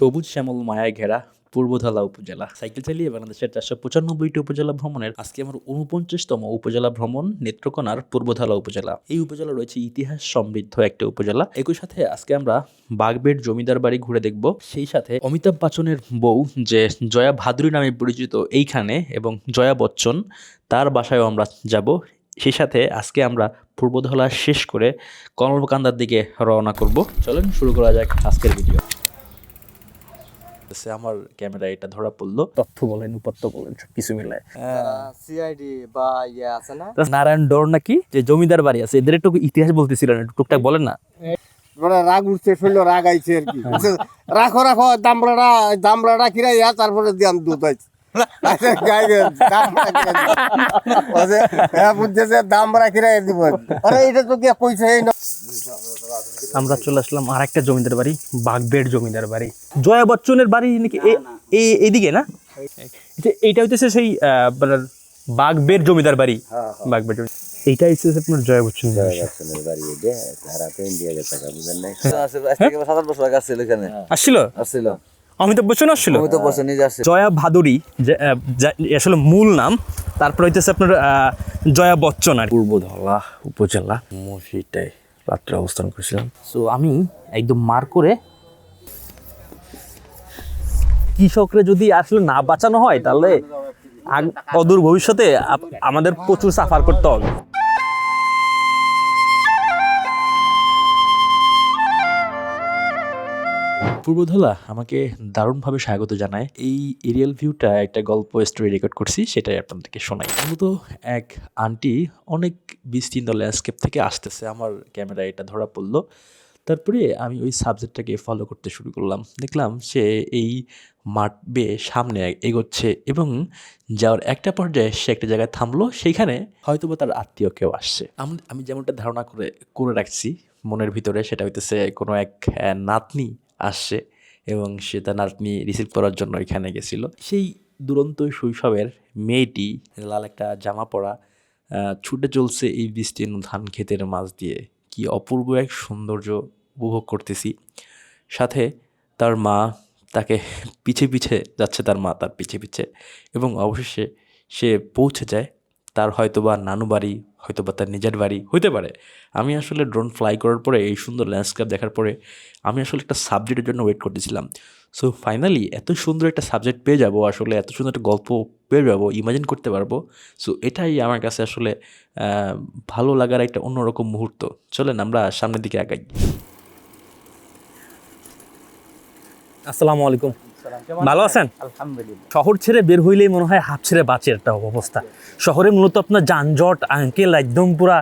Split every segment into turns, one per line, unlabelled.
সবুজ শ্যামল মায়ায় ঘেরা পূর্বধলা উপজেলা। সাইকেল চালিয়ে বাংলাদেশের চারশো পঁচানব্বইটি উপজেলা ভ্রমণের আজকে আমার উনপঞ্চাশতম উপজেলা ভ্রমণ, নেত্রকোনার পূর্বধলা উপজেলা। এই উপজেলা রয়েছে ইতিহাস সমৃদ্ধ একটা উপজেলা। একই সাথে আজকে আমরা বাগবের জমিদার বাড়ি ঘুরে দেখব। সেই সাথে অমিতাভ বচ্চনের বউ যে জয়া ভাদুরী নামে পরিচিত এইখানে এবং জয়া বচ্চন, তার বাসায়ও আমরা যাব। সেই সাথে আজকে আমরা পূর্বধলা শেষ করে কমলকান্দার দিকে রওনা করব। চলেন শুরু করা যাক আজকের ভিডিও। আমার ক্যামেরা এটা ধরা পড়ল তথ্য বলেন উপাত্ত বলেন সব কিছু মিলায়
সিআইডি বা ইয়ে আছে না
নারায়ণ ডোর নাকি যে জমিদার বাড়ি আছে এদের একটু ইতিহাস বলতেছিলেন একটু টুকটাক বলেন না
মানে রাগ উঠছে শরীর রাগ আইছে আর কি রাখো রাখো দামড়াটা দামড়াটা কিরা ইয়া তারপরে দিয়াম দুধ আইছে আচ্ছা, দামড়া কিরাই দিব। বলছে, কিরাই দিব। আরে, এটা তো গিয়া কইছে, এই।
আমরা চলে আসলাম আর একটা জমিদার বাড়ি বাগবের জমিদার বাড়ি। জয়া বচ্চনের বাড়ি নাকি এ- এ- এইদিকে না? এইটা হইতেছে সেই বাগবের জমিদার বাড়ি। বাগবের জমি এইটা হচ্ছে আপনার জয়া বচ্চন আসছিল? অমিতাভ বচ্চন আসছিল। জয়া ভাদুরী যে, আহ, যা- আসলে মূল নাম। তারপর হইতেছে আপনার আহ, জয়া বচ্চন আর পূর্বধলা উপজেলা মসজিদটাই। রাত্রে অবস্থান করছিলাম। সো আমি একদম মার করে কৃষকরা যদি আসলে না বাঁচানো হয়, তাহলে অদূর ভবিষ্যতে আমাদের প্রচুর সাফার করতে হবে। পূর্বধলা আমাকে দারুণভাবে স্বাগত জানায়। এই এরিয়াল ভিউটা একটা গল্প স্টোরি রেকর্ড করছি, সেটাই আপনাদেরকে শোনাই। মূলত এক আন্টি অনেক বিস্তীর্ণ ল্যান্ডস্কেপ থেকে আসতেছে আমার ক্যামেরা এটা ধরা পড়ল। তারপরে আমি ওই সাবজেক্টটাকে ফলো করতে শুরু করলাম। দেখলাম সে এই মাঠ বেয়ে সামনে এগোচ্ছে এবং যাওয়ার একটা পর্যায়ে সে একটা জায়গায় থামলো সেইখানে হয়তোবা তার আত্মীয় কেউ আসছে। আমি যেমনটা ধারণা করে করে রাখছি, মনের ভিতরে সেটা হইতেছে কোনো এক নাতনি আসছে এবং সে তার নাতনি রিসিভ করার জন্য এখানে গেছিল। সেই দুরন্ত শৈশবের মেয়েটি লাল একটা জামা পরা ছুটে চলছে এই বিস্তীর্ণ ধান ক্ষেতের মাঝ দিয়ে। কি অপূর্ব এক সৌন্দর্য উপভোগ করতেছি। সাথে তার মা তাকে পিছে পিছে যাচ্ছে, তার মা তার পিছে পিছে এবং অবশেষে সে পৌঁছে যায় তার হয়তোবা নানু বাড়ি, হয়তোবা তার নিজের বাড়ি, হইতে পারে। আমি আসলে ড্রোন ফ্লাই করার পরে, এই সুন্দর ল্যান্ডস্কেপ দেখার পরে, আমি আসলে একটা সাবজেক্টের জন্য ওয়েট করতেছিলাম। সো ফাইনালি এত সুন্দর একটা সাবজেক্ট পেয়ে যাব, আসলে এত সুন্দর একটা গল্প পেয়ে যাব ইমাজিন করতে পারব। সো এটাই আমার কাছে আসলে ভালো লাগার একটা অন্যরকম মুহূর্ত। চলেন আমরা সামনের দিকে আগাই। আসসালামু আলাইকুম। ভালো আছেন?
আলহামদুলিল্লাহ।
শহর ছেড়ে বের হইলেই মনে হয় হাফ ছেড়ে বাঁচে একটা অবস্থা। শহরে মূলত আপনার যানজট আঙ্কেল একদম পুরা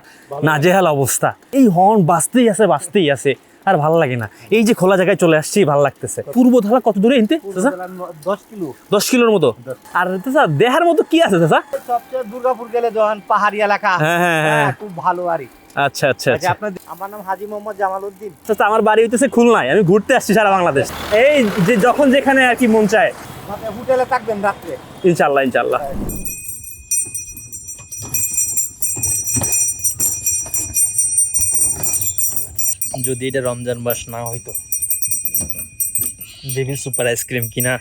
নাজেহাল অবস্থা। এই হর্ন বাঁচতেই আছে বাঁচতেই আছে। আর ভালো লাগে না। এই যে খোলা জায়গায় চলে আসছি ভালো লাগতেছে। পূর্ব ধারা কত দূরে এনতে
দশ কিলো।
দশ কিলোর মতো? আর চাচা দেহার মতো কি আছে চাচা?
সবচেয়ে দুর্গাপুর গেলে যখন পাহাড়ি এলাকা
হ্যাঁ, হ্যাঁ, হ্যাঁ।
খুব ভালো আরই
আচ্ছা আচ্ছা আচ্ছা।
আপনার আমার নাম হাজি মোহাম্মদ জামাল উদ্দিন।
আমার বাড়ি হইতেছে খুলনায়। আমি ঘুরতে আসছি সারা বাংলাদেশ। এই যে যখন যেখানে আর কি মন চায়।
হোটেলে থাকবেন রাত্রে।
ইনশাল্লাহ ইনশাল্লাহ। যদি এটা রমজান মাস না হইতো। Baby super ice cream cream.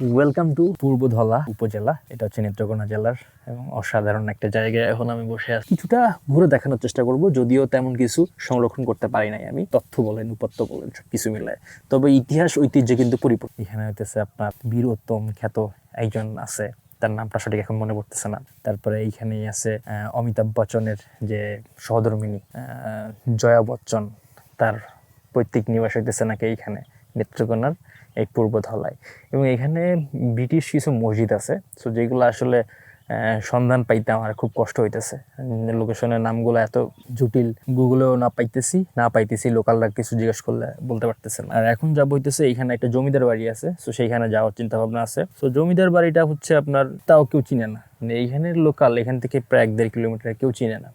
Welcome to Purbadhala upazila. এটা হচ্ছে নেত্রকোনা জেলার এবং অসাধারণ একটা জায়গায় এখন আমি বসে আছি। কিছুটা ঘুরে দেখানোর চেষ্টা করব, যদিও তেমন কিছু সংরক্ষণ করতে পারি নাই আমি। তথ্য বলেন উপাত্ত বলেন সব কিছু মিলায় তবে ইতিহাস, ঐতিহ্য কিন্তু পরিপূর্ণ। এখানে হইতেছে আপনার বীরোত্তম খ্যাত একজন আছে তার নামটা সঠিক এখন মনে পড়তেছে না। তারপরে এইখানেই আছে অমিতাভ বচ্চনের যে সহধর্মিনী জয়া বচ্চন, তার পৈতৃক নিবাস হইতেছে নাকি এইখানে, নেত্রকোনার এই পূর্ব ধলায় এবং এখানে ব্রিটিশ কিছু মসজিদ আছে। সো যেগুলো আসলে সন্ধান পাইতে আমার খুব কষ্ট হইতেছে। লোকেশনের নামগুলো এত জটিল। গুগলেও না পাইতেছি না পাইতেছি লোকালরা কিছু জিজ্ঞেস করলে বলতে পারতেছে আর এখন যা বইতেছে এখানে একটা জমিদার বাড়ি আছে সো সেইখানে যাওয়ার চিন্তা ভাবনা আছে। সো জমিদার বাড়িটা হচ্ছে আপনার, তাও কেউ চিনে না। মানে এইখানের লোকাল এখান থেকে প্রায় এক দেড় কিলোমিটার কেউ চিনে না।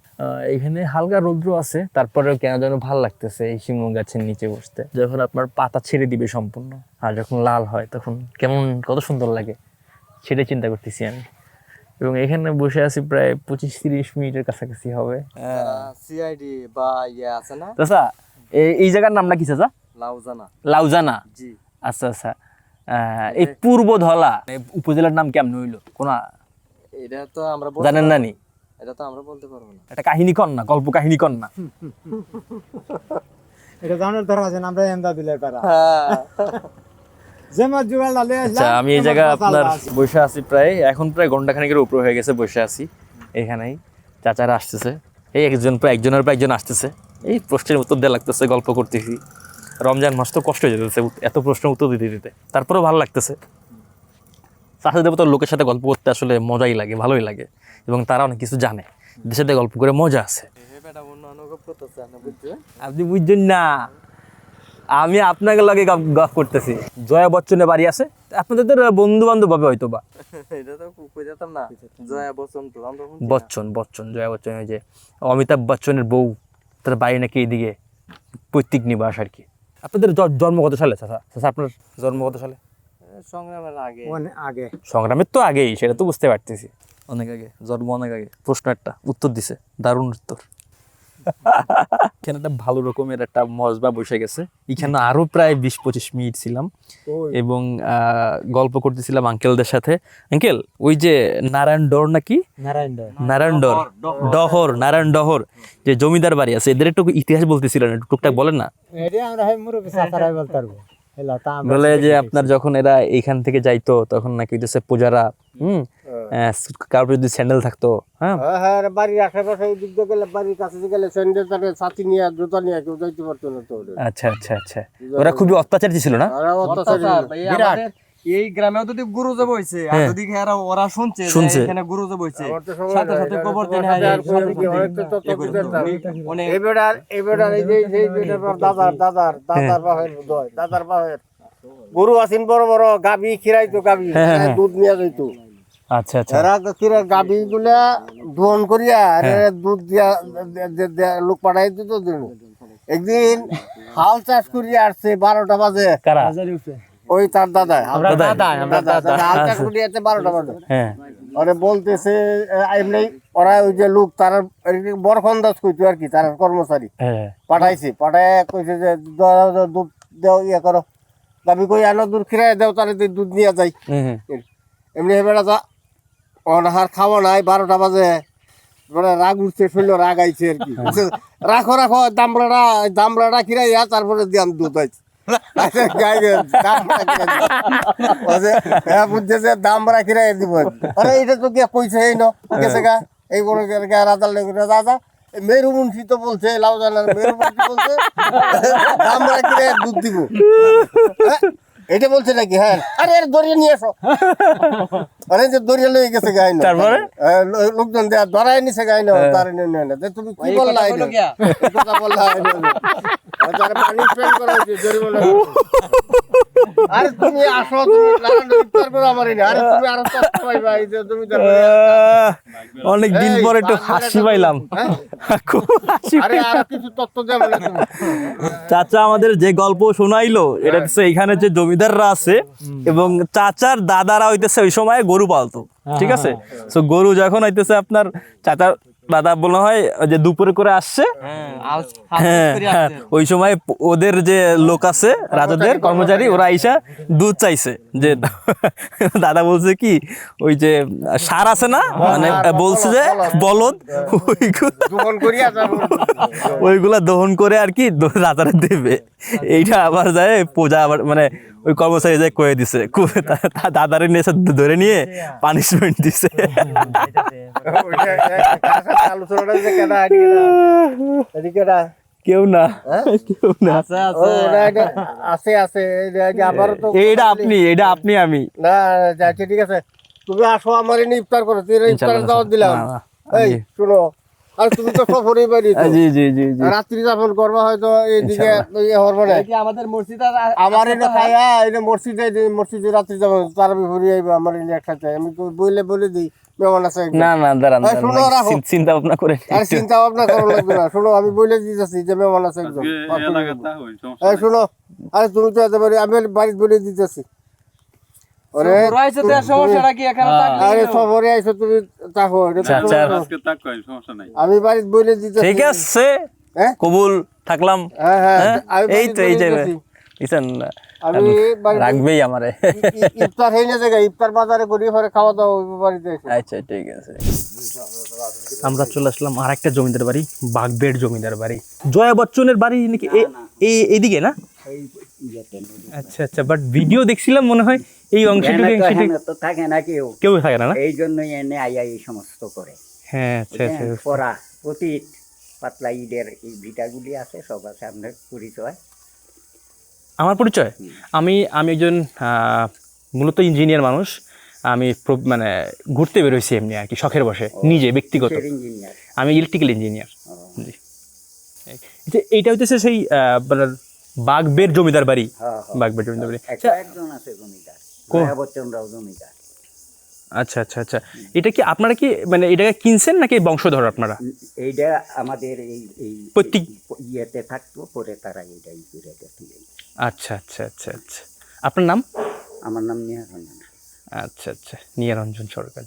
এখানে হালকা রৌদ্র আছে, তারপরেও কেন যেন ভালো লাগতেছে এই শিমুল গাছের নিচে বসতে। যখন আপনার পাতা ছেড়ে দিবে সম্পূর্ণ, আর যখন লাল হয়, তখন কেমন, কত সুন্দর লাগে। সেটাই চিন্তা করতেছি আমি। এবং এখানে বসে আছি প্রায় পঁচিশ তিরিশ মিনিটের কাছাকাছি হবে।
সিআইডি বা ইয়ে আছে না?
চাচা এই জায়গার নামটা কি চাচা?
লাউজানা।
লাউজানা?
জি।
আচ্ছা আচ্ছা। আহ, এই পূর্ব ধলা উপজেলার নাম কেমন হইল? কোন
এটা তো আমরা বলতে
জানেন না নি।
এটা তো আমরা বলতে পারব না।
একটা কাহিনী কন না? গল্প কাহিনী কর না?
এটা জানার ধরা আছে আমরা
আচ্ছা আমি এই জায়গা আপনার বসে আছি প্রায় এখন প্রায় ঘণ্টা খানিকের উপরে হয়ে গেছে বসে আছি এখানেই। চাচারা আসতেছে এই একজন প্রায় একজনের পর একজন আসতেছে। এই প্রশ্নের উত্তর দেওয়া লাগতেছে গল্প করতেছি। রমজান মাস তো কষ্ট হয়ে যেতেছে এত প্রশ্ন উত্তর দিতে দিতে। তারপরেও ভালো লাগতেছে। চাষা দেবতার লোকের সাথে গল্প করতে আসলে মজাই লাগে ভালোই লাগে। এবং তারা অনেক কিছু জানে। সাথে গল্প করে মজা আছে। আপনি বুঝছেন না। আমি আপনাকে লগে গপ করতেছি। জয়া বচ্চনের বাড়ি আছে। আপনাদের তো বন্ধু বান্ধব হবে হয়তো বা
এটা তো যেতাম না। জয়া বসন্ত আমরা
বচ্চন বচ্চন জয়া বচ্চন ওই যে অমিতাভ বচ্চনের বউ তার বাড়ি নাকি এইদিকে পৈতৃক নিবাস আর কি। আপনাদের জন্মগত সালে চাচা? চাচা আপনার জন্মগত সালে?
সংগ্রামের আগে।
আগে।
সংগ্রামের তো আগেই সেটা তো বুঝতে পারতেছি। অনেক আগে জন্ম অনেক আগে। প্রশ্ন একটা উত্তর দিছে দারুণ উত্তর। এখানে একটা ভালো রকমের একটা মজবা বসে গেছে। এখানে আরও প্রায় বিশ পঁচিশ মিনিট ছিলাম এবং আহ, গল্প করতেছিলাম আঙ্কেলদের সাথে। আঙ্কেল ওই যে নারায়ণ ডর নাকি?
নারায়ণ
নারায়ণ ডর। ডহর নারায়ণ ডহর। যে জমিদার বাড়ি আছে। এদের একটু ইতিহাস বলতেছিলেন একটু টুকটাক বলেন না।
আমরা বলতে পারব।
বলে যে আপনার যখন এরা এইখান থেকে যাইতো তখন নাকি হইতেছে পূজারা হুম আহ, কারোর যদি স্যান্ডেল থাকতো হ্যাঁ?
হ্যাঁ হ্যাঁ বাড়ির আশেপাশে এই দিক গেলে বাড়ির কাছে গেলে স্যান্ডেল তারে ছাতি নিয়ে জুতা নিয়ে কেউ যাইতে পারতো না তো
আচ্ছা আচ্ছা আচ্ছা। ওরা খুবই অত্যাচারী ছিল না?
আর অত্যাচারী
অত্যাচার, এই গ্রামেও যদি গুরুজে বইছে আর
হ্যাঁ।
যদি এরা ওরা শুনছে
শুনছে।
এখানে
আমার
সাথে সাথে
তোমার
দেন হ্যাঁ
হয় এই যে এই বেটার বাপ দাদার দাদার দাদার বাপের দয় দাদার বাপের। গরু আছেন বড় বড় গাবি খিরাইতো গাবি
হ্যাঁ, হ্যাঁ।
দুধ নিয়ে যাইতো।
আচ্ছা আচ্ছা।
এরা তো গাবি গুলা দোহন করিয়া আর দুধ দিয়া লোক পাঠাই দিত দিন। একদিন হাল চাষ করিয়া আসছে বারোটা বাজে।
কারা?
ওই তার দাদা হাল-
দাদা?
দাদা দাদা বাজে।
হ্যাঁ।
ওরে বলতেছে এমনি ওরা ওই যে লোক তার বড় খন্দাজ কইতো আর কি তার কর্মচারী।
হ্যাঁ।
পাঠাইছে পাঠায় কইছে যে দুধ দেও ইয়ে করো। দাবি কই আনো দুধ খিরাই দেও তাহলে দুধ নিয়ে যাই। এমনি হেবেড়া যা অনাহার খাওয়া নাই বারোটা বাজে। মানে রাগ উঠছে শুনলো রাগ আইছে আর কি। বলছে, রাখো রাখো দামড়াটা দামড়াটা খিরাইয়া তারপরে দিয়াম দুধ আইছে। গে, দামড়া খিরাই দিবো। আরে এটা তো কে কইছে এই ন গেছে গা এই বড় মেরু মুন্সি তো বলছে লাউ জানার মেরু মুন্সি বলছে দামড়া খিরাই দুধ দিব এটা বলছে নাকি? হ্যাঁ। আরে এর দরিয়ে নিয়ে এসো। আরে যে লয়ে গেছে গাই না
তারপরে?
হ্যাঁ, লোকজন দেয়া ধরাই নিছে গাই না তার নিয়ে নেয় না। তুমি কি বললা? এই কথা বললা আর তার পানিশমেন্ট করা হয়েছে জরিমানা আরে তুমি আসো তুমি লাগান ইফতার করো আরে তুমি আরও কষ্ট পাইবা এই যে তুমি
অনেক দিন পরে একটু হাসি পাইলাম।
হ্যাঁ?
খুব হাসি
আরে আরও কিছু তথ্য দেবো
চাচা আমাদের যে গল্প শোনাইলো এটা হচ্ছে এখানে যে জমিদাররা আছে এবং চাচার দাদারা হইতেছে ওই সময় গরু পালতো ঠিক আছে? তো গরু যখন হইতেছে আপনার চাচার দাদা মনে হয় যে দুপুরে করে আসছে।
হ্যাঁ
হ্যাঁ হ্যাঁ। ওই সময় ওদের যে লোক আছে রাজাদের কর্মচারী ওরা আইসা দুধ চাইছে যে দাদা বলছে কি ওই যে সার আছে না মানে বলছে যে বলদ। ওইগুলা দহন করে আর কি রাজারা দেবে। এইটা আবার যায় পূজা আবার মানে ওই কর্মচারী যায় কয়ে দিছে দাদারে নিয়ে এসে ধরে নিয়ে পানিশমেন্ট দিছে।
ওইটা, কার সাথে আলোচনাটা যে কেডা এদিকে না, না।
কেউ না কেউ না
আছে আছে।
এটা
এইটা আপনি এটা আপনি আমি।
না যাচ্ছে ঠিক আছে। তুমি আসো আমার ইফতার করো। তুই ইফতার দাওয়াত দিলাম। এই শুনো। আর তুমি তো সফরই বাড়ি
জি জি জি জি।
রাত্রি যাপন করবা হয়তো এইদিকে ইয়ে হরবো না
আমাদের মসজিদ
আমার খায়া এনে মসজিদে মসজিদে রাত্রি যাব তার ঘুরে আইবা আমার একসাথে আমি তো বইলে বলে দিই মেহমান আছে
না না দাঁড়ান চিন্তা ভাবনা করে
আর চিন্তা ভাবনা করা লাগবে না। শোনো আমি বলে দিতেছি যে মেহমান আছে একজন। শোনো আরে তুমি তো এত বাড়ি আমি বাড়িতে বলে দিতেছি। আমি বাড়িতে বলে দিতেছি।
ঠিক আছে
হ্যাঁ?
কবুল থাকলাম।
হ্যাঁ হ্যাঁ
হ্যাঁ?
আমি
এই তো, এই
বলে
যে-
আমি
রাখবেই আমারে।
ই- ই- ইফতার হয়ে না জায়গা ইফতার বাজারে করি পরে খাওয়া দাওয়া বাড়িতে
আচ্ছা ঠিক আছে। আমরা চলে আসলাম আর একটা জমিদার বাড়ি বাগবের জমিদার বাড়ি। জয়া বচ্চনের বাড়ি নাকি এই এইদিকে না। আচ্ছা আচ্ছা বাট ভিডিও দেখছিলাম মনে হয় এই অংশটুকু
তো- থাকে না কেউ।
কেউ থাকে না
এই জন্যই এনে আইয়া এই সমস্ত করে।
হ্যাঁ আচ্ছা আচ্ছা
পরা অতীত পাতলা এই ভিটাগুলি আছে সব আছে আপনার পরিচয়।
আমার পরিচয়? আমি আমি একজন মূলত ইঞ্জিনিয়ার মানুষ। আমি মানে ঘুরতে বেরোইছি এমনি আর কি শখের বসে নিজে ব্যক্তিগত। আমি ইলেকট্রিক্যাল ইঞ্জিনিয়ার জি। এইটা হচ্ছে সেই আপনার বাগবের জমিদার বাড়ি।
হ্যাঁ, হ্যাঁ।
বাগবের জমিদার বাড়ি।
একটা একজন আছে জমিদার জমিদার।
আচ্ছা আচ্ছা আচ্ছা। এটা কি আপনারা কি মানে এটাকে কিনছেন নাকি বংশধর আপনারা?
এইটা আমাদের এই এই
প্রত্যেক-
ইয়েতে থাকতো পরে তারা এইটাই করে
আচ্ছা আচ্ছা আচ্ছা আচ্ছা। আপনার নাম?
আমার নাম নিহার রঞ্জন।
আচ্ছা আচ্ছা। নিয়ারঞ্জন সরকার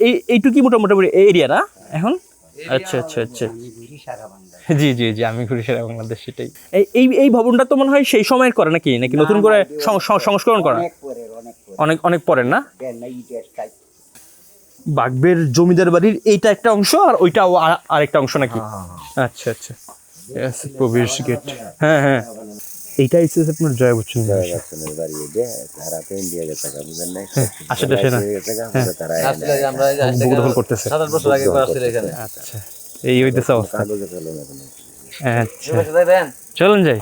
এই এইটুকুই মোটামুটি এরিয়া না এখন? আচ্ছা আচ্ছা আচ্ছা। জি জি জি আমি ঘুরি সারা বাংলাদেশ সেটাই। এই এই ভবনটা তো মনে হয় সেই সময়ের করে নাকি? নাকি নতুন করে সংস্করণ করা?
অনেক অনেক পরে
অনেক অনেক পরের না? বাগবের জমিদার বাড়ির এইটা একটা অংশ আর ওইটা আরেকটা অংশ নাকি? আচ্ছা আচ্ছা। Yes, প্রবেশ গেট হ্যাঁ হ্যাঁ। এইটা হচ্ছে আপনার জয় বচ্চন আশেটা সে না?
আসলে আমরা এই যে আজ থেকে
বকুদখল করতেছে।
সাত আট বছর আগে একবার আসছিল এখানে।
আচ্ছা এই হইতেছে অবস্থা। আচ্ছা। চলুন যাই।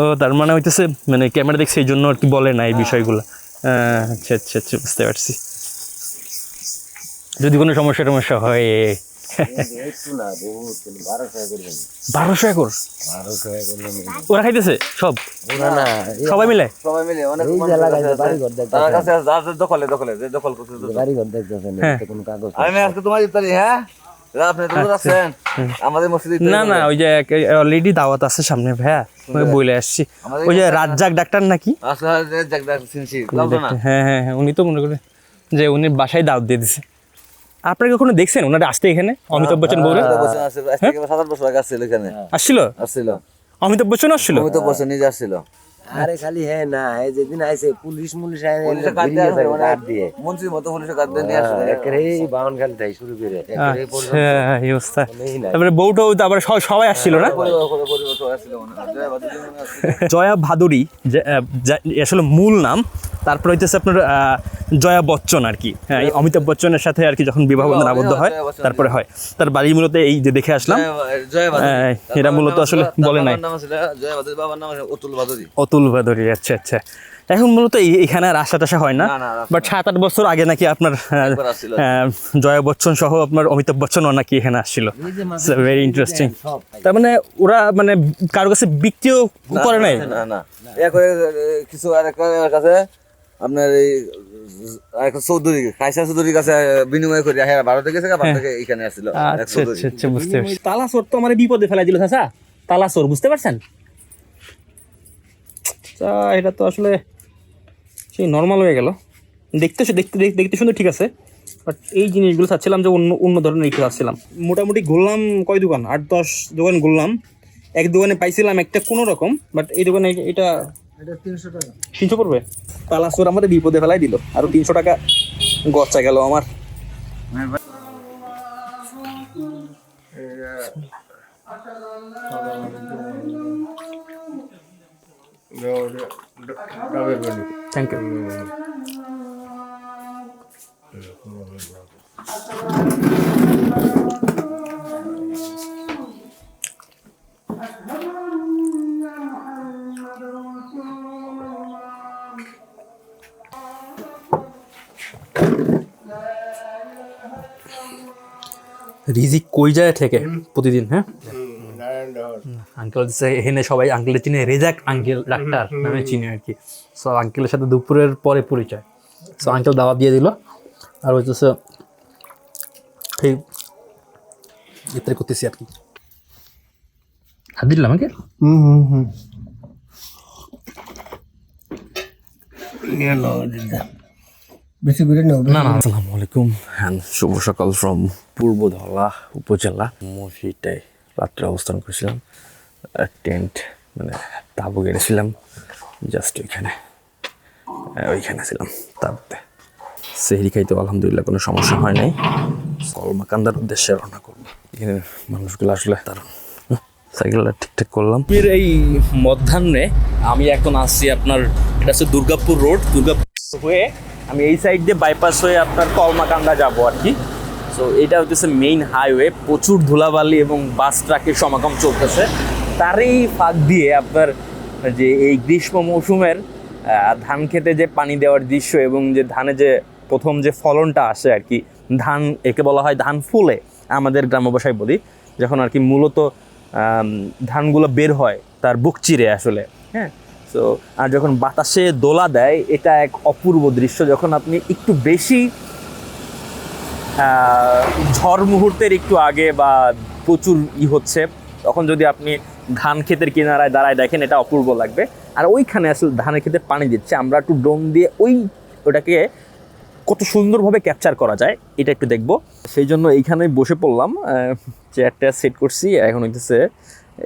ও তার মানে হইতেছে মানে ক্যামেরা দেখছে এই জন্য আর কি বলে না এই বিষয়গুলো। আহ, আচ্ছা আচ্ছা আচ্ছা বুঝতে পারছি। যদি কোনো সমস্যা টমস্যা হয় বারোশো একর? ওরা খাইতেছে? সব? সবাই মিলে?
সবাই মিলে অনেক তার কাছে যার যার দখলে দখলে যে দখল করছে
হ্যাঁ।
আমি আজকে তোমার ইফতারি হ্যাঁ? দাদা, আপনি দূর আছেন আমাদের মসজিদে ইফতারি
না না ওই যে অলরেডি দাওয়াত আছে সামনে ভাইয়া ওই বলে আসছি। ওই যে রাজ্জাক ডাক্তার নাকি? হ্যাঁ হ্যাঁ হ্যাঁ উনি তো মনে করেন যে উনি বাসায় দাওয়াত দিয়ে দিছে। আপনারা কখনো দেখছেন? ওনারা আসতে এখানে? অমিতাভ বচ্চন
আসছিল এখানে।
আসছিল?
আসছিল।
অমিতাভ বচ্চন আসছিল?
অমিতাভ বচ্চন নিজে আসছিল।
আরে খালি হ্যাঁ না এই যেদিন আইছে পুলিশ মুলিশ
কাট দিয়ে আসে, মানে মতো পুলিশে কাট দিয়ে নিয়ে
একেরে বাউন খালি তাই শুরু করে
আচ্ছা এই অবস্থা তারপরে বউটাও তো আবার সবাই আসছিল না
মনে হয়। জয় মনে হয়
ভাদুরী আসলে মূল নাম তারপরে হইতেছে আপনার জয়া বচ্চন আর কি হ্যাঁ অমিতাভ বচ্চনের সাথে আর কি যখন বিবাহ বন্ধন আবদ্ধ হয় তারপরে হয় তার বাড়ি মূলত এই যে দেখে আসলাম। হ্যাঁ, এরা মূলত আসলে বলে নাই।
বাবার নাম ছিল জয় বাদুড়ি, বাবার নাম ছিল অতুল
অতুল ভাদুরী আচ্ছা আচ্ছা। এখন মূলত এখানে আর আশা টাশা হয় না। বাট সাত আট বছর আগে নাকি আপনার জয়া বচ্চন সহ আপনার অমিতাভ বচ্চনও নাকি এখানে আসছিল। ভেরি ইন্টারেস্টিং তার মানে ওরা মানে কারও কাছে বিক্রিও করে নাই?
না না। এ করে এ, কিছু কাছে আপনার এই চৌধুরী কাইসা চৌধুরীর কাছে বিনিময় করে। হ্যাঁ ভারতে গেছে ভারত এখানে আসছিল। এক
আচ্ছা
চৌধুরী।
আচ্ছা আচ্ছা বুঝতে পারছি। তালাসোর তো আমার বিপদে ফেলাই দিল চাচা। তালাসোর বুঝতে পারছেন? তা এটা তো আসলে সেই নর্মাল হয়ে গেল। দেখতে দেখতে দেখতে- দেখতে সুন্দর ঠিক আছে বাট এই জিনিসগুলো চাচ্ছিলাম যে অন্য অন্য ধরনের একটু চাচ্ছিলাম। মোটামুটি ঘুরলাম কয় দোকান? আট দশ দোকান ঘুরলাম। এক দোকানে পাইছিলাম একটা কোনো রকম বাট এই দোকানে এটা- এটা তিনশো পড়বে? তালাসোর আমাদের বিপদে ফেলাই দিল আরও তিনশো টাকা গচ্চা গেল আমার। থ্যাংক ইউ রিজিক কই যায় থেকে প্রতিদিন হ্যাঁ আঙ্কেল সবাই আঙ্কেলের চিনে রেজাক আঙ্কেল ডাক্তার নামে চিনে আর কি। সো আঙ্কেলের সাথে দুপুরের পরে পরিচয়। সো আঙ্কেল দাওয়াত দিয়ে দিল। আর এই ইত্যাদি করতেছি আর কি। হাত দিলাম আঙ্কেল
হুম হুম হুম। বেশি করে
না না আসসালামু আলাইকুম। হ্যাঁ শুভ সকাল ফ্রম পূর্ব ধলা উপজেলা মসজিদটায় রাত্রে অবস্থান করছিলাম। টেন্ট মানে তাবু গেড়েছিলাম জাস্ট ওইখানে ওইখানে ছিলাম তারপরে সেহরি খাইতে আলহামদুলিল্লাহ কোনো সমস্যা হয় নাই। কলমাকান্দার উদ্দেশ্যে রওনা করব। এখানে মানুষগুলো আসলে তার সাইকেলটা ঠিকঠাক করলাম। এর এই মধ্যাহ্নে আমি এখন আসছি আপনার, এটা হচ্ছে দুর্গাপুর রোড, দুর্গাপুর হয়ে আমি এই সাইড দিয়ে বাইপাস হয়ে আপনার কলমাকান্দা যাব আর কি। সো এটা হচ্ছে মেইন হাইওয়ে প্রচুর ধুলাবালি এবং বাস ট্রাকের সমাগম চলতেছে। তারই ফাঁক দিয়ে আপনার যে এই গ্রীষ্ম মৌসুমের ধান খেতে যে পানি দেওয়ার দৃশ্য এবং যে ধানে যে প্রথম যে ফলনটা আসে আর কি, ধান একে বলা হয় ধান ফুলে, আমাদের গ্রাম্য বলি, যখন আর কি মূলত ধানগুলো বের হয় তার বুক চিরে আসলে হ্যাঁ? তো আর যখন বাতাসে দোলা দেয়, এটা এক অপূর্ব দৃশ্য। যখন আপনি একটু বেশি ঝড় মুহূর্তের একটু আগে বা প্রচুর ই হচ্ছে, তখন যদি আপনি ধান ক্ষেতের কিনারায় দাঁড়ায় দেখেন, এটা অপূর্ব লাগবে। আর ওইখানে আসলে ধানের ক্ষেতে পানি দিচ্ছে। আমরা একটু ড্রোন দিয়ে ওই ওটাকে কত সুন্দরভাবে ক্যাপচার করা যায়, এটা একটু দেখব। সেই জন্য এইখানে বসে পড়লাম চেয়ারটা সেট করছি। এখন হইতেছে,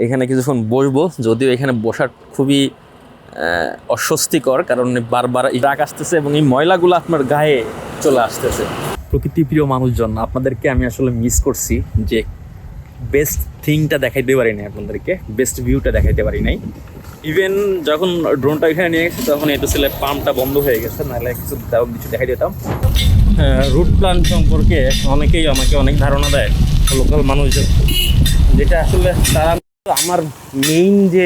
এখানে কিছুক্ষণ বসবো। যদিও এখানে বসার খুবই অস্বস্তিকর, কারণ বারবার ডাক আসতেছে এবং এই ময়লাগুলো আপনার গায়ে চলে আসতেছে। প্রকৃতি প্রিয় মানুষজন, আপনাদেরকে আমি আসলে মিস করছি যে বেস্ট থিংটা দেখাইতে পারি নাই আপনাদেরকে বেস্ট ভিউটা দেখাইতে পারি নাই ইভেন যখন ড্রোনটা এখানে নিয়ে গেছে, তখন এটা ছিল পাম্পটা বন্ধ হয়ে গেছে, নাহলে কিছু কিছু দেখাই দিতাম রুট প্ল্যান সম্পর্কে অনেকেই আমাকে অনেক ধারণা দেয় লোকাল মানুষজন। যেটা আসলে তারা আমার মেইন যে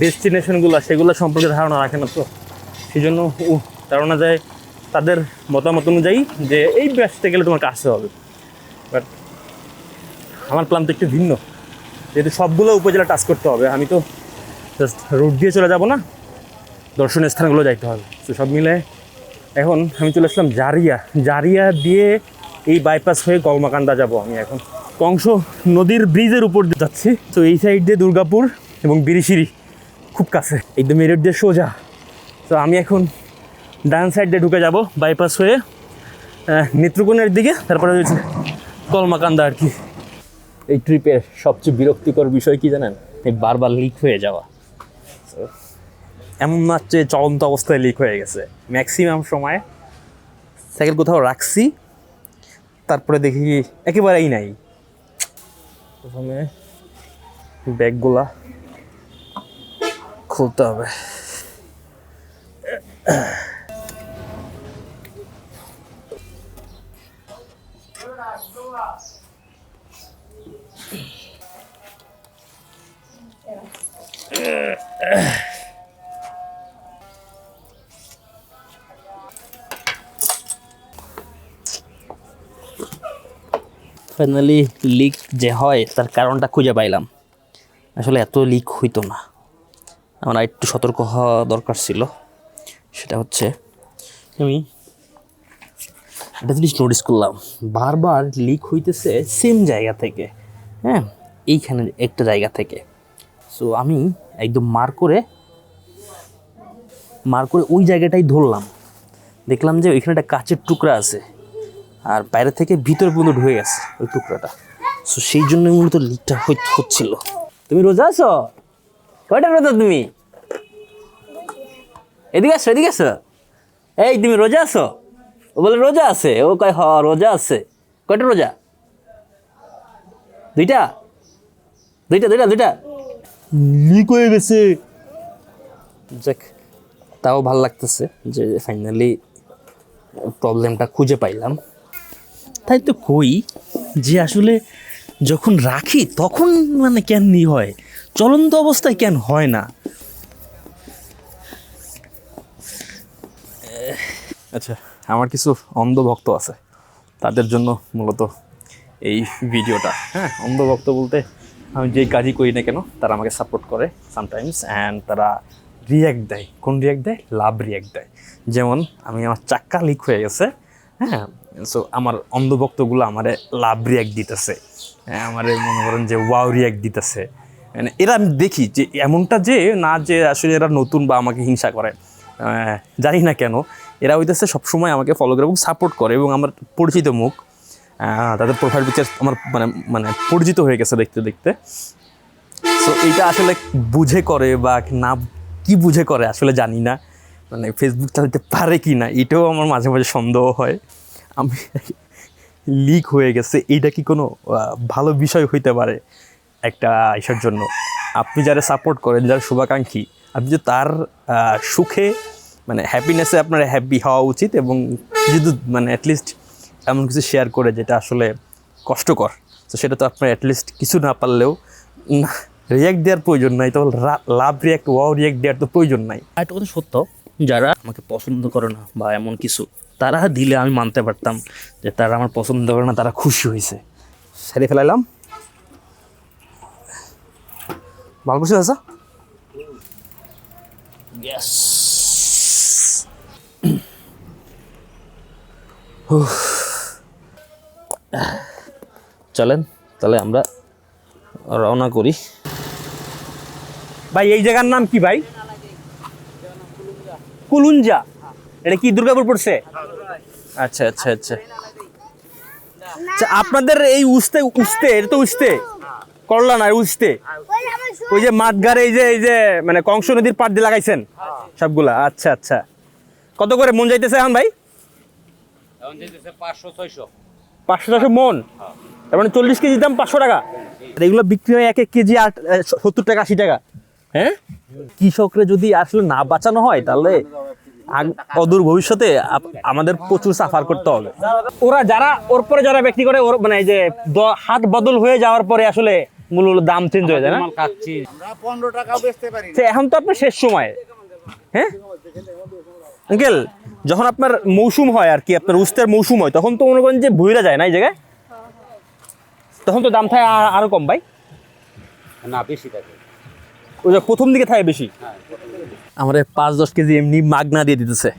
ডেস্টিনেশনগুলো সেগুলো সম্পর্কে ধারণা রাখে না তো। সেই জন্য ধারণা যায় তাদের মতামত অনুযায়ী যে এই ব্যাসতে গেলে তোমাকে আসতে হবে। বাট আমার প্ল্যান তো একটু ভিন্ন। যেহেতু সবগুলো উপজেলা টাচ করতে হবে, আমি তো জাস্ট রুট দিয়ে চলে যাব না, দর্শনীয় স্থানগুলো যাইতে হবে। তো সব মিলে এখন আমি চলে আসলাম জারিয়া। জারিয়া দিয়ে এই বাইপাস হয়ে কলমাকান্দা যাব আমি এখন। কংস নদীর ব্রিজের উপর দিয়ে যাচ্ছি। তো এই সাইড দিয়ে দুর্গাপুর এবং বিরিশিরি খুব কাছে, একদম মেরুট দিয়ে সোজা। তো আমি এখন ডান সাইড দিয়ে ঢুকে যাব বাইপাস হয়ে নেত্রকোণের দিকে, তারপরে রয়েছে কলমাকান্দা আর কি। এই ট্রিপের সবচেয়ে বিরক্তিকর বিষয় কি জানেন? এই বারবার লিক হয়ে যাওয়া। এমন না যে চলন্ত অবস্থায় লিক হয়ে গেছে। ম্যাক্সিমাম সময় সাইকেল কোথাও রাখছি, তারপরে দেখি একেবারেই নাই। প্রথমে ব্যাগগুলা খুলতে হবে। ফাইনালি লিক যে হয়, তার কারণটা খুঁজে পাইলাম। আসলে এত লিক হইতো না। আমার একটু সতর্ক হওয়া দরকার ছিল। সেটা হচ্ছে, আমি একটা জিনিস নোটিস করলাম। বারবার লিক হইতেছে সেম জায়গা থেকে। হ্যাঁ এইখানে একটা জায়গা থেকে। সো আমি একদম মার করে মার করে ওই জায়গাটাই ধরলাম। দেখলাম যে ওইখানে একটা কাচের টুকরা আছে, আর বাইরে থেকে ভিতর পর্যন্ত ঢুকে গেছে ওই টুকরাটা। সো সেই জন্য মূলত লিকটা হচ্ছিল। তুমি রোজা আছো? কয়টা রোজা তুমি? এদিকে আসো এদিকে আসো। এই, তুমি রোজা আছো? ও বলে রোজা আছে। ও কয়, হ, রোজা আছে। কয়টা রোজা? দুইটা? দুইটা দুইটা দুইটা। লিক হয়ে গেছে। যাক তাও ভালো লাগতেছে যে ফাইনালি প্রবলেমটা খুঁজে পাইলাম। তাই তো কই যে আসলে যখন রাখি তখন মানে কেন নি হয়? চলন্ত অবস্থায় কেন হয় না? আচ্ছা আমার কিছু অন্ধভক্ত আছে। তাদের জন্য মূলত এই ভিডিওটা। হ্যাঁ অন্ধভক্ত বলতে আমি যেই কাজই করি না কেন, তারা আমাকে সাপোর্ট করে সামটাইমস অ্যান্ড তারা রিয়্যাক্ট দেয়। কোন রিয়্যাক্ট দেয়? লাভ রিয়্যাক্ট দেয়। যেমন আমি আমার চাক্কা লিক হয়ে গেছে হ্যাঁ? সো আমার অন্ধভক্তগুলো আমারে লাভ রিয়্যাক্ট দিতেছে। হ্যাঁ আমারে মনে করেন যে ওয়াও রিয়্যাক্ট দিতেছে। মানে এরা আমি দেখি যে এমনটা যে, না যে আসলে এরা নতুন বা আমাকে হিংসা করে। জানি না কেন। এরা হইতেছে সবসময় আমাকে ফলো করে এবং সাপোর্ট করে এবং আমার পরিচিত মুখ। তাদের প্রোফাইল পিকচার আমার মানে মানে পরিচিত হয়ে গেছে দেখতে দেখতে। সো এইটা আসলে বুঝে করে বা না, কি বুঝে করে আসলে জানি না। মানে ফেসবুক চালাতে পারে কি না, এটাও আমার মাঝে মাঝে সন্দেহ হয়। আমি লিক হয়ে গেছে, এইটা কি কোনো ভালো বিষয় হইতে পারে একটা ইসের জন্য? আপনি যারা সাপোর্ট করেন, যারা শুভাকাঙ্ক্ষী, আপনি যে তার সুখে মানে হ্যাপিনেসে আপনার হ্যাপি হওয়া উচিত এবং যদি মানে অ্যাটলিস্ট এমন কিছু শেয়ার করে যেটা আসলে কষ্টকর। তো সেটা তো আপনার অ্যাটলিস্ট কিছু না পারলেও রিয়াক্ট দেওয়ার প্রয়োজন নাই তখন লাভ রিয়াক্ট ওয়াও রিয়াক্ট দেওয়ার তো প্রয়োজন নাই।
একটা কথা সত্য যারা আমাকে পছন্দ করে না বা এমন কিছু তারা দিলে আমি মানতে পারতাম যে তারা আমার পছন্দ করে না তারা খুশি হয়েছে।
সেরে ফেলাইলাম। ভালো করছি দাদা
চলেন তাহলে আমরা রওনা করি।
ভাই এই জায়গার নাম কি ভাই? কুলুঞ্জা। এটা কি দুর্গাপুর পড়ছে? আচ্ছা আচ্ছা আচ্ছা। আচ্ছা আপনাদের এই উস্তে উস্তে এটা তো উস্তে। করলা না উস্তে। ওই যে মাঠগারে এই যে এই যে মানে কংস নদীর পাড় দিয়ে লাগাইছেন সবগুলা। আচ্ছা আচ্ছা। কত করে মন যাইতেছে এখন ভাই? পাঁচশো ছয়শো। মন। তার মানে চল্লিশ কেজি দাম পাঁচশো টাকা। এগুলো বিক্রি হয় এক এক কেজি আট সত্তর টাকা আশি টাকা। হ্যাঁ? কৃষকরা যদি আসলে না বাঁচানো হয় তাহলে অদূর ভবিষ্যতে আমাদের প্রচুর সাফার করতে হবে। ওরা যারা ওর পরে যারা ব্যক্তি করে ওর মানে যে হাত বদল হয়ে যাওয়ার পরে আসলে মূল দাম চেঞ্জ হয়ে যায় না? এখন তো আপনার শেষ সময়। হ্যাঁ? আঙ্কেল যখন আপনার মৌসুম হয় আর কি আপনার উস্তের মৌসুম হয় তখন তো মনে করেন যে ভুইরা যায় না এই জায়গায়? তখন তো দাম থাকে আর- আরও কম ভাই।
না বেশি থাকে।
ওই যে প্রথম দিকে থাকে বেশি। আমাদের পাঁচ দশ কেজি এমনি মাগনা দিয়ে দিতেছে।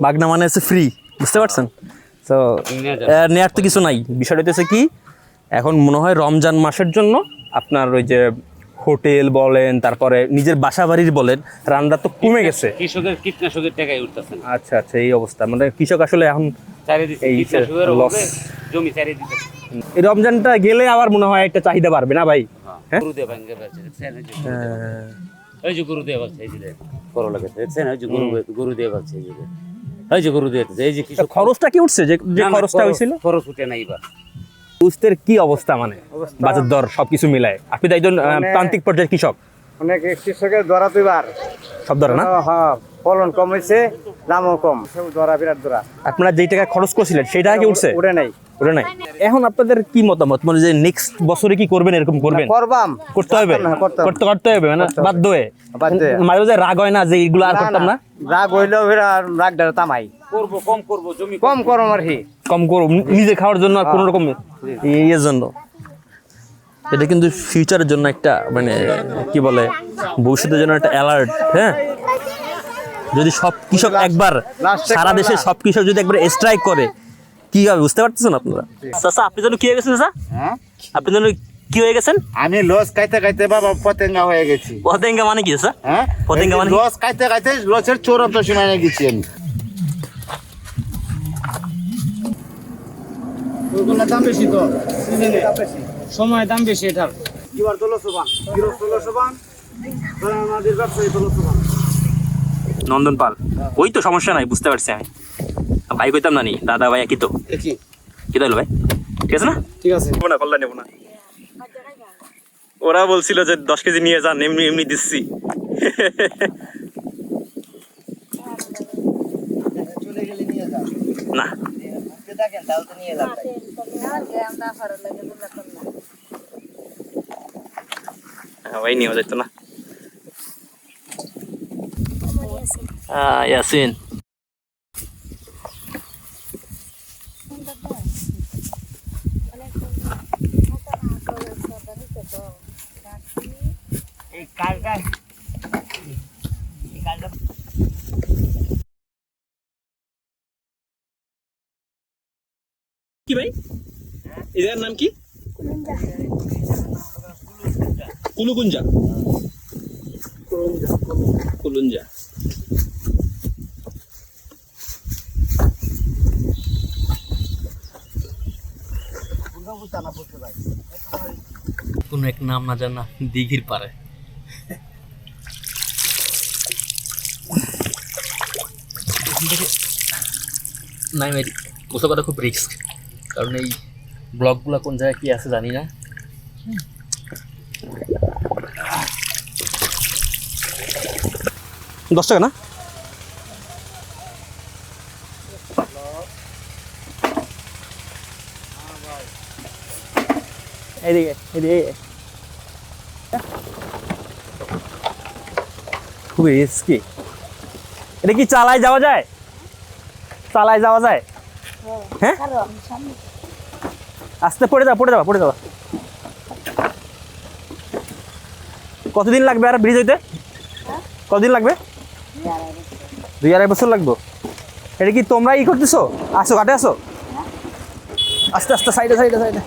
মাগনা মানে হচ্ছে ফ্রি বুঝতে পারছেন? তো নেয়ার তো কিছু নাই। বিষয়টা হচ্ছে কি এখন মনে হয় রমজান মাসের জন্য আপনার ওই যে হোটেল বলেন তারপরে নিজের বাসা বাড়ির বলেন রান্না তো কমে গেছে।
কৃষকের কীটনাশকের টাকায় উঠতেছে না।
আচ্ছা আচ্ছা এই অবস্থা। মানে কৃষক আসলে এখন
জমি
এই রমজানটা গেলে আবার মনে হয় একটা চাহিদা বাড়বে না ভাই? হ্যাঁ?
ফেলছে দেখছেন এই যে গরু দিয়ে ফেলছে। এই যে গরু দিয়ে ফেলছে এই যে দেখেন, করলা গেছে দেখছেন ওই যে গরু গরু দিয়ে ফেলছে এই যে দেখেন। যে গরু দিয়ে এই যে
খরচটা কি উঠছে? যে খরচটা
খরচ-
হয়েছিল?
খরচ উঠে নাই এবার।
উস্তের কি অবস্থা মানে? বাজার দর সবকিছু মিলায়। আপনি তো একজন প্রান্তিক পর্যায়ের কৃষক।
অনেক কৃষকের
সব না?
হ্যাঁ ফলন কম হয়েছে দামও কম। সব বিরাট
আপনারা যেই টাকা খরচ করছিলেন সেই টাকা কি উঠছে?
উঠে নাই।
উঠে নাই। এখন আপনাদের কি মতামত? মানে যে নেক্সট বছরে কি করবেন এরকম করবেন?
করবাম।
করতে হবে?
করতে
করতে হবে মানে বাধ্য হয়ে। মাঝে মাঝে রাগ হয় না যে এইগুলো আর করতাম না।
রাগ হইলেও ফের আর রাগ ডারে তামাই
করব কম করব জমি
কম করম আর কি।
কম করো নিজে খাওয়ার জন্য আর কোনো রকম ইয়ের জন্য। এটা কিন্তু ফিউচারের জন্য একটা মানে কি বলে ভবিষ্যতের জন্য একটা অ্যালার্ট হ্যাঁ? যদি সব কৃষক একবার সারা দেশে। সব কৃষক যদি একবার স্ট্রাইক করে কি হবে বুঝতে পারতেছেন আপনারা? চাচা আপনি যেন কি হয়ে গেছেন চাচা? আপনি যেন কি হয়ে গেছেন?
আমি লস খাইতে খাইতে বাবা পতেঙ্গা হয়ে গেছি।
পতেঙ্গা মানে কি স্যার
হ্যাঁ?
পতেঙ্গা মানে
লস খাইতে খাইতে লসের চূড়ান্ত সীমায় গেছি আমি।
দাম বেশি তো? সময় দাম বেশি এটার তোলো সোবান কিরো তোলো সোবান আমাদের ব্যবসায়ী তোলো সোবান
নন্দন পাল ওই তো সমস্যা নাই বুঝতে পারছি আমি। ভাই কইতাম না নি দাদা ভাই একই তো।
দেখি
কি তাইলো ভাই? ঠিক আছে না?
ঠিক আছে।
নেব না কল্লা নেব না। ওরা বলছিল যে দশ কেজি নিয়ে যান এমনি এমনি দিচ্ছি না হ্যাঁ, ভাই নিয়ে যেত না
আহ, ইয়াসিন
কি ভাই? এদের নাম কি? কুলুকুঞ্জা। কুলুঞ্জা।
কোন এক নাম না জানা দিঘির পারে
নাই মেরি গোসল করা খুব রিস্ক কারণ এই ব্লকগুলো কোন জায়গায় কি আছে জানি না। দশ টাকা না? এদিকে এদিকে খুবই রিস্কি এটা কি চালায় যাওয়া যায়? চালায় যাওয়া যায়? হ্যাঁ? আস্তে, পড়ে যাও পড়ে যাও পড়ে যাও। কতদিন লাগবে আর ব্রিজ হইতে? কতদিন লাগবে? দুই আড়াই বছর লাগবে। এটা কি তোমরা ই করতেছো? আসো কাটে আসো। আস্তে আস্তে, সাইডে সাইডে সাইডে।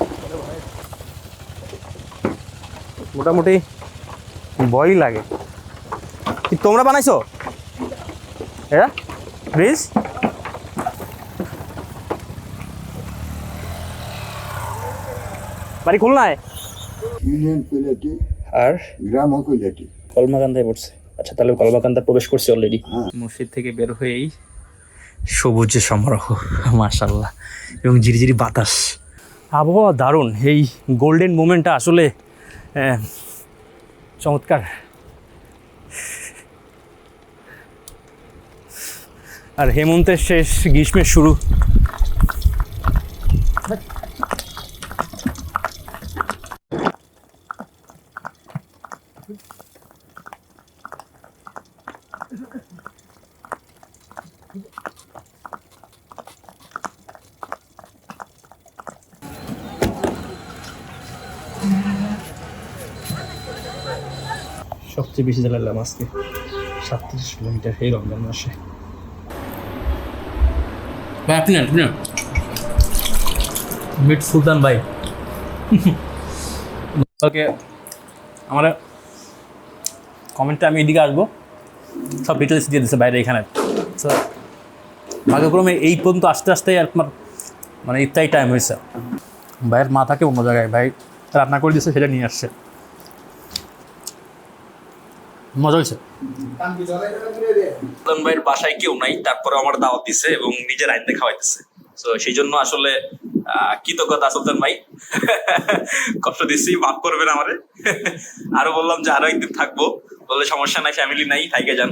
মোটামুটি ভয়ই লাগে। তোমরা বানাইছো? এটা? ব্রিজ? বাড়ি খুলনায়?
ইউনিয়ন কইলাটি
আর?
গ্রাম কইলাটি।
কলমাকান্দায় পড়ছে। আচ্ছা তাহলে কলমাকান্দা প্রবেশ করছে অলরেডি মসজিদ থেকে বের হয়েই সবুজে সমারোহ মাশাল্লাহ এবং ঝিরিঝিরি বাতাস। আবহাওয়া দারুণ। এই গোল্ডেন মোমেন্টটা আসলে চমৎকার। আর হেমন্তের শেষ গ্রীষ্মের শুরু। সবচেয়ে বেশি জ্বালালাম আজকে। সাতত্রিশ কিলোমিটার এই রমজান মাসে। ভাই আপনি নেন, আপনি মিট সুলতান ভাই। ওকে আমার কমেন্টে আমি এদিকে আসব। সব ডিটেলস দিয়ে দিচ্ছে বাইরে এখানে। তো ভাগ্যক্রমে এই পর্যন্ত আস্তে আস্তে আপনার মানে ইত্যাদি টাইম হয়েছে। ভাইয়ের মাথাকে অন্য জায়গায়? ভাই রান্না করে দিয়েছে সেটা নিয়ে আসছে। মজা হয়েছে। ভাইয়ের বাসায় কেউ নাই তারপরে আমার দাওয়াত দিছে এবং নিজের আইনতে খাওয়াইতেছে। তো সেই জন্য আসলে কৃতজ্ঞতা সুলতান ভাই। কষ্ট দিচ্ছি, মাফ করবেন আমারে। আরও বললাম যে আরও একদিন থাকব। বলে সমস্যা নাই ফ্যামিলি নাই থাইকে যান।